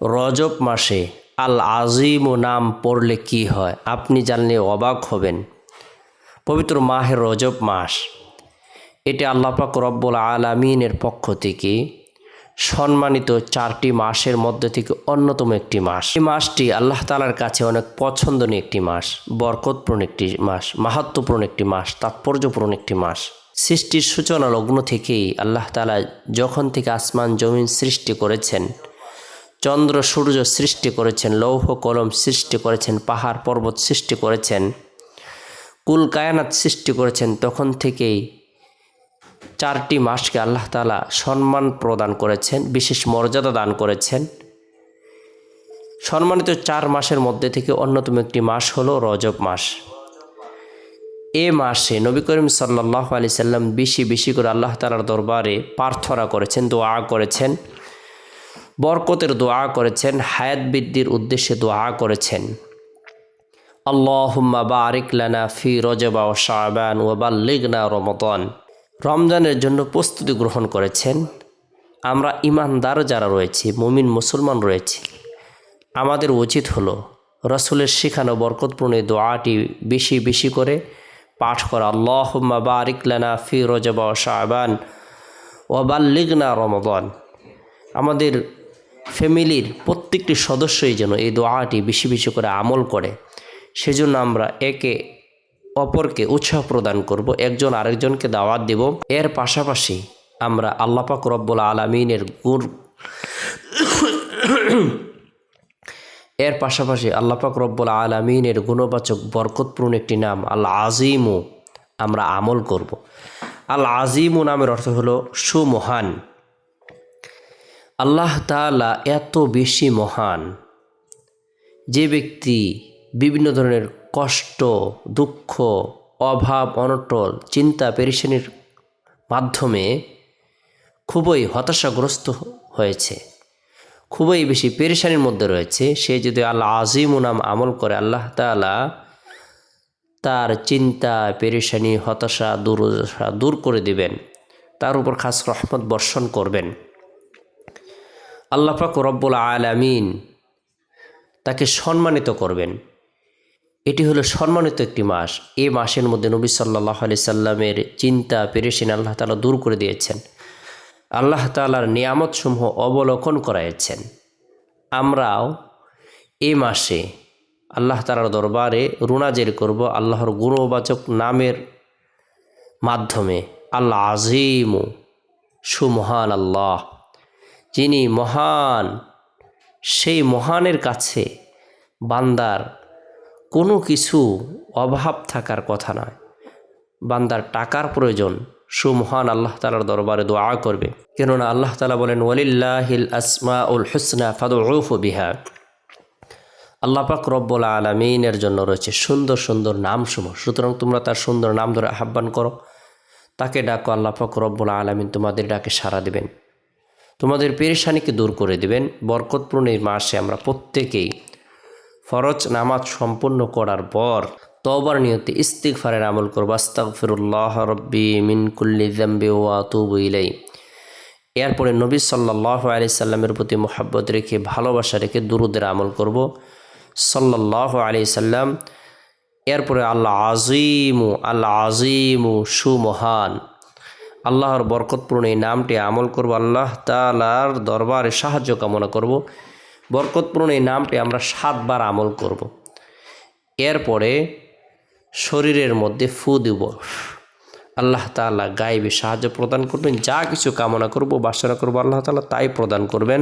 রজব মাসে আল আজিম নাম পড়লে কি হয়? আপনি জানলে অবাক হবেন। পবিত্র মাহের রজব মাস। এটি আল্লাপাক রব্বুল আলামিনের পক্ষ থেকে সম্মানিত চারটি মাসের মধ্যে থেকে অন্যতম একটি মাস। এই মাসটি আল্লাহ তালার কাছে অনেক পছন্দনীয় একটি মাস, বরকতপূর্ণ একটি মাস মাহাত্মপূর্ণ একটি মাস, তাৎপর্যপূর্ণ একটি মাস। সৃষ্টির সূচনা লগ্ন থেকেই আল্লাহ তালা যখন থেকে আসমান জমিন সৃষ্টি করেছেন চন্দ্র সূর্য সৃষ্টি করেছেন, লৌহ কলম সৃষ্টি করেছেন, পাহাড় পর্বত সৃষ্টি করেছেন, কুল কায়ানাত সৃষ্টি করেছেন, তখন থেকেই চারটি মাসকে আল্লাহ তালা সম্মান প্রদান করেছেন, বিশেষ মর্যাদা দান করেছেন। সম্মানিত চার মাসের মধ্যে থেকে অন্যতম একটি মাস হলো রজব মাস। এ মাসে নবী করিম সাল্লাহ আলি সাল্লাম বেশি বেশি করে আল্লাহ তালার দরবারে প্রার্থনা করেছেন, দোয়া করেছেন। বরকতের দোয়া করেছেন, হায়াত বৃদ্ধির উদ্দেশ্যে দোয়া করেছেন। আল্লাহুম্মা বারিক লানা ফি রজবা ও শাবান ও বাল্লিগনা রমদন। রমজানের জন্য প্রস্তুতি গ্রহণ করেছেন। আমরা ইমানদার যারা রয়েছে, মুমিন মুসলমান রয়েছে, আমাদের উচিত হলো রসুলের শেখানো বরকতপূর্ণ দোয়াটি বেশি বেশি করে পাঠ করা। আল্লাহুম্মা বারিক লানা ফি রজবা ও শাবান ও বাল্লিগনা রমদন। আমাদের ফ্যামিলির প্রত্যেকটি সদস্যই যেন এই দোয়াটি বেশি বেশি করে আমল করে, সেজন্য আমরা একে অপরকে উৎসাহ প্রদান করব, একজন আরেকজনকে দাওয়াত দেব। এর পাশাপাশি আমরা আল্লাপাক রব্বুল আলমিনের গুণ এর পাশাপাশি আল্লাপাক রব্বুল আলমিনের গুণবাচক, বরকতপূর্ণ একটি নাম আল আজিমও আমরা আমল করব। আল আজিমু নামের অর্থ হলো সুমহান। আল্লাহ তালা এত বেশি মহান। যে ব্যক্তি বিভিন্ন ধরনের কষ্ট, দুঃখ, অভাব অনটল চিন্তা, পেরেশানির মাধ্যমে খুবই হতাশাগ্রস্ত হয়েছে। খুবই বেশি পেরেশানির মধ্যে রয়েছে। সে যদি আল্লাহ আজিম নাম আমল করে, আল্লাহ তালা তার চিন্তা, পেরেশানি, হতাশা, দুর্দশা দূর করে দিবেন। তার উপর খাস রহমত বর্ষণ করবেন। আল্লাহ পাক রব্বুল আলামিন তাকে সম্মানিত করবেন। এটি হলো সম্মানিত একটি মাস। এই মাসের মধ্যে নবী সাল্লাহ আলি সাল্লামের চিন্তা, পেরেশিন আল্লাহ তালা দূর করে দিয়েছেন। আল্লাহ তালার নিয়ামতসমূহ অবলোকন করাইছেন। আমরাও এ মাসে আল্লাহ তালার দরবারে রুনাজের করব আল্লাহর গুণবাচক নামের মাধ্যমে। আল্লাহ আজিম সুমহান আল্লাহ যিনি মহান, সেই মহানের কাছে বান্দার কোনো কিছু অভাব থাকার কথা নয়। বান্দার টাকার প্রয়োজন, সুমহান আল্লাহ তালার দরবারে দোয়া করবে। কেননা আল্লাহ তালা বলেন, ওয়ালিল্লাহিল আসমা উল হুসনা ফাদুফ বিহা। আল্লাহ পাক রব্বুল আলমিনের জন্য রয়েছে সুন্দর সুন্দর নামসমূহ। সুতরাং তোমরা তার সুন্দর নাম ধরে আহ্বান করো। তাকে ডাকো, আল্লাহ পাক রব্বুল আলমিন তোমাদের ডাকে সাড়া দেবেন। তোমাদের পেরেশানিকে দূর করে দেবেন। বরকতপূর্ণ এই মাসে আমরা প্রত্যেকেই ফরজ নামাজ সম্পূর্ণ করার পর তবার নিয়তে ইস্তিগফারের আমল করব। আস্তাগফিরুল্লাহ রব্বি মিন কুল্লি জাম্বি ওয়া তুবু ইলাই এরপরে নবী সাল্লাহ আলি সাল্লামের প্রতি মোহাব্বত রেখে ভালোবাসা রেখে দুরুদের আমল করব। সাল্লাহ আলি সাল্লাম। এরপরে আল্লাহ আজিমু আল্লাহ আজিমু সুমহান। আল্লাহর বরকতপূর্ণ এই নামটি আমল করব, আল্লাহ তালার দরবারে সাহায্য কামনা করব। বরকতপূর্ণ এই নামটি আমরা সাতবার আমল করব। এরপরে শরীরের মধ্যে ফু দিব। আল্লাহ তালা গায়েবে সাহায্য প্রদান করবেন, যা কিছু কামনা করব, বাসনা করব, আল্লাহ তালা তাই প্রদান করবেন।